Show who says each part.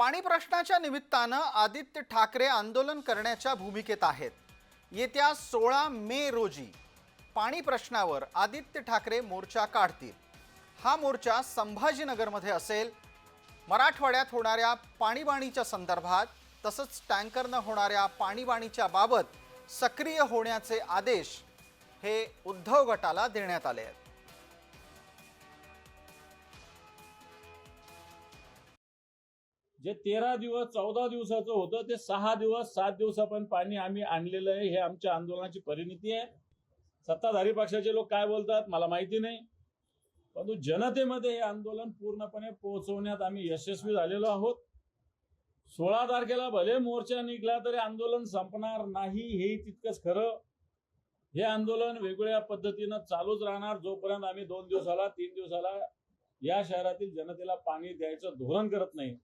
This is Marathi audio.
Speaker 1: पाणी प्रश्नाच्या निमित्तानं आदित्य ठाकरे आंदोलन करण्याच्या भूमिकेत आहेत. येत्या सोळा मे रोजी पाणी प्रश्नावर आदित्य ठाकरे मोर्चा काढतील. हा मोर्चा संभाजीनगरमध्ये असेल. मराठवाड्यात होणाऱ्या पाणीबाणीच्या संदर्भात तसंच टँकरनं होणाऱ्या पाणीबाणीच्या बाबत सक्रिय होण्याचे आदेश हे उद्धव गटाला देण्यात आले आहेत.
Speaker 2: जे तेरा दिवस चौदा दिवसाचं होतं ते सहा दिवस सात दिवसापर्यंत पाणी आम्ही आणलेलं आहे हे आमच्या आंदोलनाची परिणिती आहे. सत्ताधारी पक्षाचे लोक काय बोलतात मला माहिती नाही. परंतु जनतेमध्ये हे आंदोलन पूर्णपणे पोहोचवण्यात आम्ही यशस्वी झालेलो आहोत. सोळा तारखेला भले मोर्चा निघला तरी आंदोलन संपणार नाही हे तितकंच खरं. हे आंदोलन वेगवेगळ्या पद्धतीनं चालूच राहणार. जोपर्यंत आम्ही दोन दिवसाला तीन दिवसाला या शहरातील जनतेला पाणी द्यायचं धोरण करत नाही